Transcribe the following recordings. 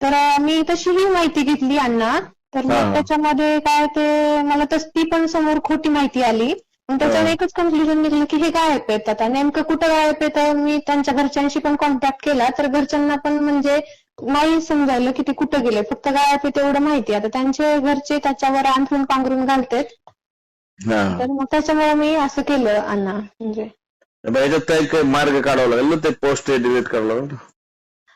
तर मी तशीही माहिती घेतली अण्णा तर हा. मग त्याच्यामध्ये काय ते मला तस ती पण समोर खोटी माहिती आली. मग त्याच्यावर हा. एकच कन्क्लुजन निघलं की हे गायब आहेत. आता नेमकं कुठं गायब आहे तर मी त्यांच्या घरच्यांशी पण कॉन्टॅक्ट केला. तर घरच्यांना पण म्हणजे नाही समजायला की ते कुठं गेले. फक्त गायब आहे तेवढं माहिती. आता त्यांचे घरचे त्याच्यावर अंथरून पांघरून घालतेत. हा. तर मग त्याच्यामुळे मी असं केलं अण्णा म्हणजे याच्यात काही काही मार्ग काढावा लागेल ना? ते पोस्ट डिलीट करावं लागेल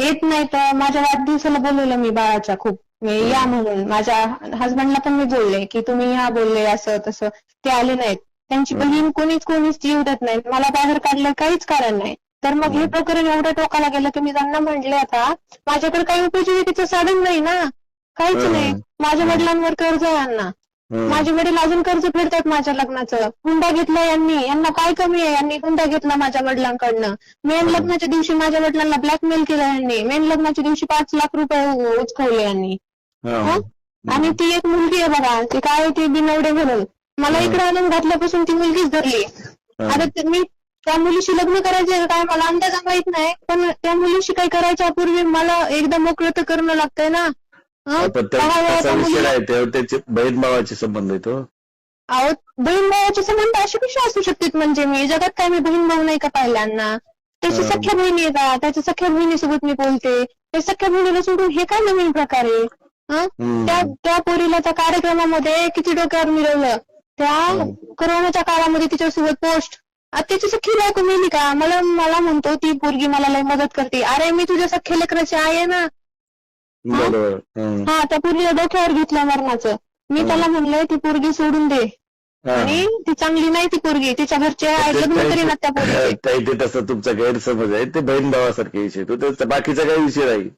येत नाही तर माझ्या वाढदिवसाला बोलवलं मी बाळाच्या खूप या म्हणून माझ्या हसबंडला पण मी बोलले की तुम्ही या बोलले असं तसं ते आले नाहीत त्यांची. बहीण कोणीच कोणीच जीव देत नाहीत मला बाहेर काढलं काहीच कारण नाही तर मग हे. प्रकरण एवढ्या टोकाला गेलं की मी त्यांना म्हटले आता माझ्याकडे काही उपजीविकेचं साधन नाही ना काहीच. नाही माझ्या. वडिलांवर कर्ज आहे यांना. माझे वडील अजून कर्ज फेडतात माझ्या लग्नाचं. हुंडा घेतला यांनी. यांना काय कमी आहे? यांनी हुंडा घेतला माझ्या वडिलांकडनं. मेन. लग्नाच्या दिवशी माझ्या वडिलांना ब्लॅकमेल केलं यांनी. मेन लग्नाच्या दिवशी पाच लाख रुपये उचकवले यांनी. आणि ती एक मुलगी आहे बघा. ती काय ती बिनवडे म्हणून. मला. इकडे आणून घातल्यापासून ती मुलगीच धरली. आता मी त्या मुलीशी लग्न करायचे काय? मला अंदाज माहीत नाही. पण त्या मुलीशी काही करायच्या पूर्वी मला एकदा मोकळं तर करणं लागतंय ना. त्या- त्याचा त्या विषय तेव्हा त्याचे बहीण भावाचे संबंध आहे तो. अहो बहीण भावाचे संबंध असे कसे असू शकतात? म्हणजे मी जगात काय मी बहीण भाऊ नाही का पाहिल्यांना? त्याची हा. सख्या बहिणी आहे का? त्याच्या सख्या बहिणीसोबत मी बोलते. त्या सख्या बहिणीला सोडून हे काय नवीन प्रकार आहे? हं? त्या त्या पोरीला त्या कार्यक्रमामध्ये किती डोक्यावर मिळवलं? त्या. कोरोनाच्या काळामध्ये तिच्यासोबत पोस्ट. त्याची सख्खी बायको मिळली का? मला मला म्हणतो ती पोरगी मला लय मदत करते. अरे मी तुझ्या सख्या लेकराची आई आहे ना. बरोबर. हा. त्या पोरीला डोक्यावर घेतलं मरणाचं. मी. त्याला म्हणलंय ती पोरगी सोडून दे. हा. आणि ती चांगली नाही ती पोरगी. तिच्या घरचे आहे, लग्न ते- करीनात त्या पोरीचे. ताई ते तसं तुमचा गैरसमज आहे. ते बहीण भावासारखे विषय. तो त्याचा बाकीचा काही विषय नाही.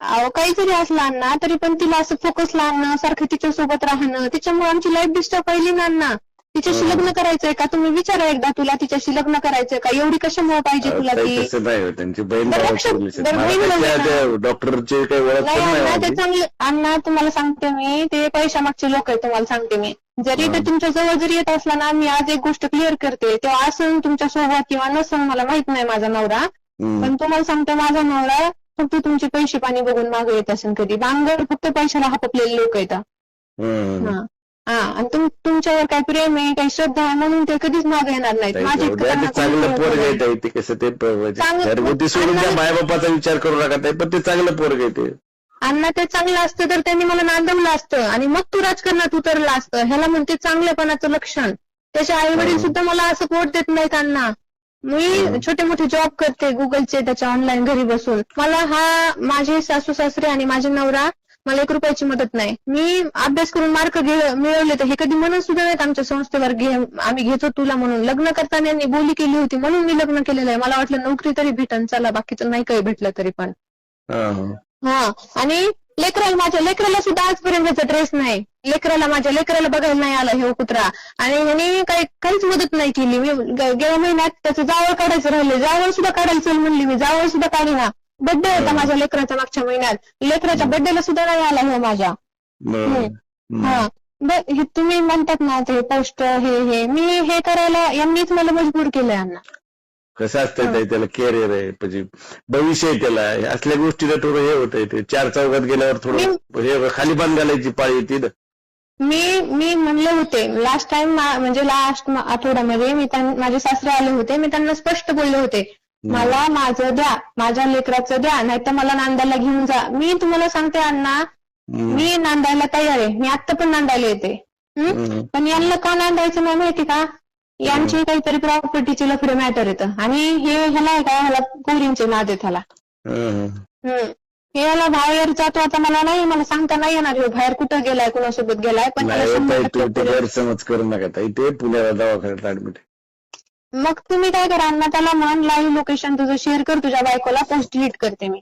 अहो काही जरी असला ना तरी पण तिला असं फोकसला आणणं सारखं तिच्या सोबत राहणं तिच्यामुळे आमची लाईफ डिस्टर्ब पहिली ना ना तिच्याशी. लग्न करायचंय का तुम्ही विचारा एकदा तुला तिच्याशी लग्न करायचंय का एवढी कशामुळे पाहिजे तुला ती तसं नाही. त्यांची बहीण बरं, भावाचे लक्षात- relation. बरं, मला बहीण त्याच्या भाऊ त्या डॉक्टरचे काही ओळख नाही पण नाही अण्णा ते माझी. चांगले अण्णा तुम्हाला सांगते मी ते पैशामागचे लोक आहेत तुम्हाला सांगते मी जरी ते हं. तुमच्या जवळ जरी येत असला ना मी आज एक गोष्ट क्लिअर करते तेव्हा असं तुमच्यासोबत किंवा नसन मला माहीत नाही माझा नवरा हम्म. पण तुम्हाला सांगते माझा नवरा फक्त तुमचे पैसे पाणी बघून मागे येत असेल कधी बांगर फक्त पैशाला हापलेले लोक आहेत हम्म. हा हा आणि तुम तुमच्यावर काही प्रेम आहे काही श्रद्धा आहे म्हणून ते कधीच मागे येणार नाहीत. माझी चांगलं पोरग आहे ते कसं ते म्हणजे घरगुती सोडून त्या मायबापाचा विचार करू नका ताई पण ते चांगलं पोरग आहे ते. अण्णा ते चांगलं असतं तर त्यांनी मला नांदवलं असतं आणि मग तू राजकारणात उतरलं असतं. ह्याला म्हणते चांगलेपणाचं लक्षण. त्याचे आई वडील हं. सुद्धा मला असं पोट देत नाहीत अण्णा. मी हं. छोटे मोठे जॉब करते गुगलचे त्याच्या ऑनलाईन घरी बसून. मला हा माझे सासू सासरे आणि माझे नवरा मला एक रुपयाची मदत नाही. मी अभ्यास करून मार्क मिळवले तर हे कधी म्हणत सुद्धा नाहीत आमच्या संस्थेवर घे आम्ही घेतो तुला म्हणून. लग्न करताना यांनी बोली केली होती म्हणून मी लग्न केलेलं आहे. मला वाटलं नोकरी तरी भेटन चला बाकीचं नाही काही भेटलं तरी पण. हा, आणि लेकराला माझ्या लेकराला सुद्धा आजपर्यंत ड्रेस नाही. लेकराला माझ्या लेकराला बघायला नाही आला हे कुत्रा. आणि ह्याने काही काहीच मदत नाही केली. मी गेल्या महिन्यात त्याचं जावळ काढायचं राहिले जावळ सुद्धा काढायला चल म्हणली मी. जावळ सुद्धा काढीना. बड्डे होता माझ्या लेकराचा मागच्या महिन्यात. लेकराच्या बड्डेला सुद्धा नाही आला हे माझ्या. हा. हे तुम्ही म्हणतात ना ते पोस्ट हे हे. मी हे करायला यांनीच मला मजबूर केलंय अण्णा कसं असतंय त्याला कॅरियर आहे म्हणजे भविष्य आहे त्याला. असल्या गोष्टीला थोडं हे होतंय ते. चार चौघात गेल्यावर थोडं हे खाली बांध घालायची पाळी येते. मी मी म्हणले होते लास्ट टाइम म्हणजे लास्ट आठवड्यामध्ये मी माझे सासरे आले होते. मी त्यांना स्पष्ट बोलले होते मला माझं द्या माझ्या लेकराचं द्या नाहीतर मला नांदायला घेऊन जा. मी तुम्हाला सांगते अण्णा. मी नांदायला तयार आहे. मी आता पण नांदायला येते. हं? पण यांना का नांदायचं नाही माहिती का? यांची काहीतरी प्रॉपर्टीचे लफडे मॅटर येतं आणि हे ह्याला आहे का? ह्याला पोरींचे नाद आहेत ह्याला. हे याला बाहेर जातो आता मला नाही मला सांगता नाही येणार ह्यो बाहेर कुठं गेलाय कुणासोबत गेलाय? पण नाही हो गैरसमज करू नका ताई. ते पुण्याला दवाखान्यात ऍडमिट मग तुम्ही काय करा अण्णा त्याला म्हण लाईव्ह लोकेशन तुझं शेअर कर तुझ्या बायकोला पोस्ट डिलीट करते मी.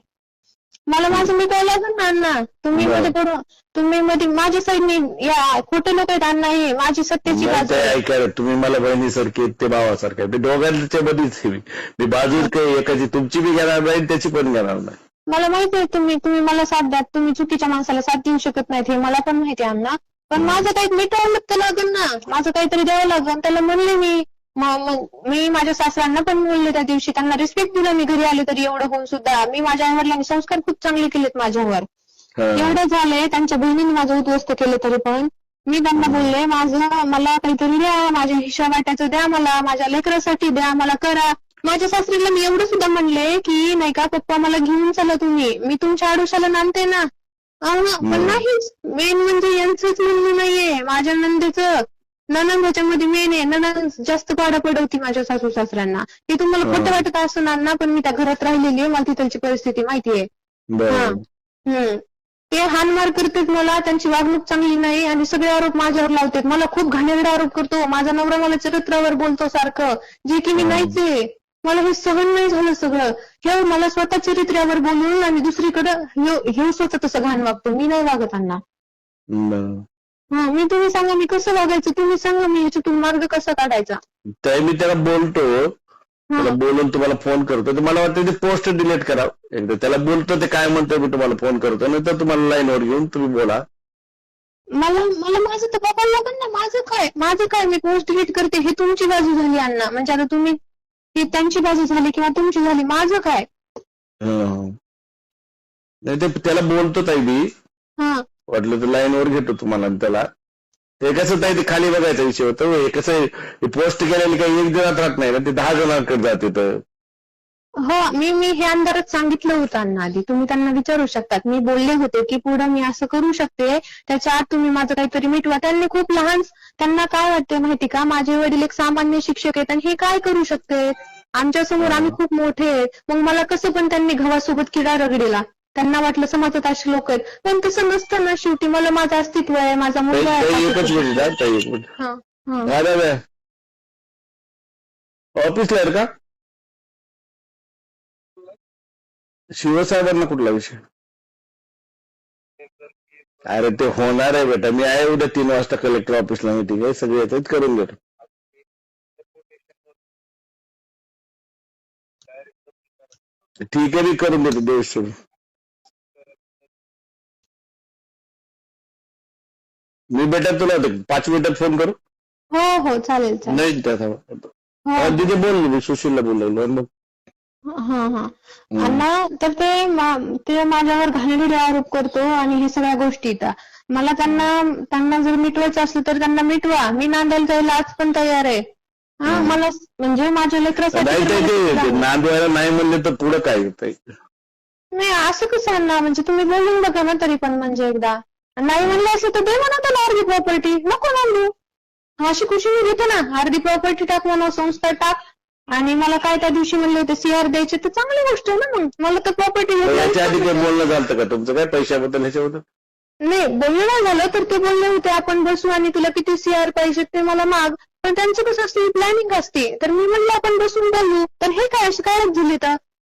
मला माझं मी लागेल ना अण्णा. तुम्ही बरं. मध्ये पडून तुम्ही मध्ये माझ्या साईडने या खोटे लोक आहेत अण्णा हे माझी सत्याची नाही बाजू. ते आहे. ऐका रे, तुम्ही मला बहिणीसारखे ते भावासारखे मी दोघांच्या मध्येच आहे मी. मी बाजू काही एकाची तुमची बी घेणार नाही त्याची पण घेणार नाही. मला माहिती आहे तुम्ही तुम्ही मला साथ द्या. तुम्ही चुकीच्या माणसाला साथ देऊ शकत नाहीत हे मला पण माहिती आहे अण्णा. पण माझं काही मिटवलं तर लागेल ना. माझं काहीतरी द्यावं लागेल त्याला म्हणले मी. म- म- माझ्या सासऱ्यांना पण बोलले त्या दिवशी. त्यांना रिस्पेक्ट दिला मी. घरी आले तरी एवढं होऊन सुद्धा. मी माझ्या आई वडिलांनी संस्कार खूप चांगले केलेत माझ्यावर. एवढं झालंय. त्यांच्या बहिणीने माझं उद्ध्वस्त केलं तरी पण. मी त्यांना बोलले माझं मला काहीतरी द्या. माझ्या हिशा वाट्याचं द्या मला. माझ्या लेकरासाठी द्या. मला करा. माझ्या सासरीला मी एवढं सुद्धा म्हणले की नाही का पप्पा मला घेऊन चला तुम्ही. मी तुमच्या आडोशाला नांदते ना. पण. नाहीच. मेन म्हणजे यांचंच म्हणणं नाहीये. माझ्या नंदेचं. ननंद ह्याच्यामध्ये मेन आहे. ननंद जास्त पाडा पडवती माझ्या सासू सासऱ्यांना. हे तुम्हाला. खोटं वाटत असणार ना पण मी त्या घरात राहिलेली आहे. मला तिथलची परिस्थिती माहिती आहे. ते हानमार करतात मला. त्यांची वागणूक चांगली नाही आणि सगळे आरोप माझ्यावर लावतात. मला खूप घाणेरडा आरोप करतो. माझा नवरा मला चरित्रावर बोलतो सारखं. जे की मी. नाहीच आहे. मला हे सहन नाही झालं सगळं. हे मला स्वतः चरित्र्यावर बोलून आणि दुसरीकडं हे- स्वतः तसं घाण वागतो. मी नाही वागत अण्णा. हा मी तुम्ही सांगा मी कसं वागायचं तुम्ही सांगा मी ह्याच्यातून मार्ग कसा काढायचा? ताई मी त्याला बोलतो. त्याला बोलून तुम्हाला फोन करतो. तर मला वाटतं ते पोस्ट डिलीट करा. एकदा त्याला बोलतो ते काय म्हणतो मी तुम्हाला फोन करतो. नंतर तुम्हाला लाईनवर घेऊन तुम्ही बोला. मला मला माझं तर बघायला लागेल ना. माझं काय? माझं काय? मी पोस्ट डिलीट करते हे तुमची बाजू झाली अण्णा. म्हणजे आता तुम्ही ही त्यांची बाजू झाली किंवा तुमची झाली. माझं काय. नाही ते त्याला बोलतो ताई मी. हा. वाटलं तर लाईनवर घेतो तुम्हाला त्याला. ते कसं ताई ते खाली बघायचा विषय होतो हे कसं पोस्ट केलेले काही एक जणात राहत नाही ना ते दहा जणांकडे जाते तर. हो मी मी हे अंधारात सांगितलं होतं अण्णा आधी. तुम्ही त्यांना विचारू शकतात. मी बोलले होते की पुढे मी असं करू शकते. त्याच्या आत तुम्ही माझं काहीतरी मिटवा त्यांनी खूप लहान त्यांना काय वाटते माहिती का? माझे वडील एक सामान्य शिक्षक आहेत आणि हे काय करू शकते? आमच्यासमोर आम्ही खूप मोठे आहेत. मग मला कसं पण त्यांनी गव्हासोबत किडा रगडीला. त्यांना वाटलं समाजात असे लोक आहेत. पण तसं नसतं ना शेवटी मला माझं अस्तित्व आहे माझा मुलगा ताई, एकच आहे मिनिट हा, ताई एक मिनिट. हा, हा. हा दादा ऑफिसला आहे का? शिवसाहेबांना कुठला विषय? अरे ते होणार आहे बेटा. मी आहे उद्या तीन वाजता कलेक्टर ऑफिसला मीटिंग आहे. सगळे येतात करून घेतो ठीक आहे मी करून देतो देवशी मी बेटा तुला पाच मिनिटात फोन करू? हो हो चालेल चालेल. नाही त्याचा हो. तिथे बोललो मी सुशीलला बोललो मग हा हा. अण्णा तर ते ते माझ्यावर घाणेरडे आरोप करतो आणि हे सगळ्या गोष्टी मला त्यांना त्यांना जर मिटवायचं असलं तर त्यांना मिटवा. मी नांदायला जायला आज पण तयार आहे. हा. मला म्हणजे माझ्या लेकरासाठी नाही नांदवायला म्हणले तर पुढं काय नाही असं कसं अण्णा? म्हणजे तुम्ही बोलून बघा ना तरी पण म्हणजे एकदा. नाही म्हणलं असं तर दे म्हणा त्याला अर्धी प्रॉपर्टी नको नांदू अशी खुशी मी घेते ना. अर्धी प्रॉपर्टी टाक म्हणा संस्था टाक. आणि मला काय त्या दिवशी म्हणले होते सीआर द्यायचे तर चांगली गोष्ट आहे ना मग. मला तर प्रॉपर्टी याच्या आधी काही बोलणं झालं का तुमचं? काय पैशाबद्दल ह्याच्याबद्दल? नाही बोलणं नाही झालं तर ते बोलले होते आपण बसू आणि तुला किती सीआर पाहिजे ते मला माग. पण त्यांचं कसं असते प्लॅनिंग असते. तर मी म्हणलं आपण बसून बोलू. तर हे काय असं काय झाली तर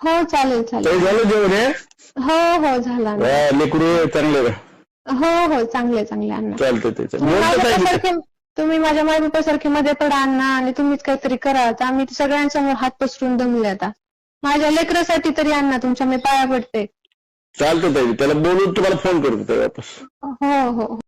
हो चालेल चालेल. झालं जेवण हे? हो हो झाला. वा, लेकरू चांगले. हो हो चांगले चांगले अण्णा चालतंय ताई तुम्ही माझ्या ताई मी. बापासारखे तुम्ही माझ्या मायबापासारखे मध्ये पडा अण्णा आणि तुम्हीच काहीतरी करा. आता आम्ही सगळ्यांसमोर हात पसरून दमले आता. माझ्या लेकरासाठी तरी अण्णा तुमच्या मी पाया पडते. चालतंय ताई त्याला बोलून तुम्हाला फोन करतो ताई वापस. हो हो.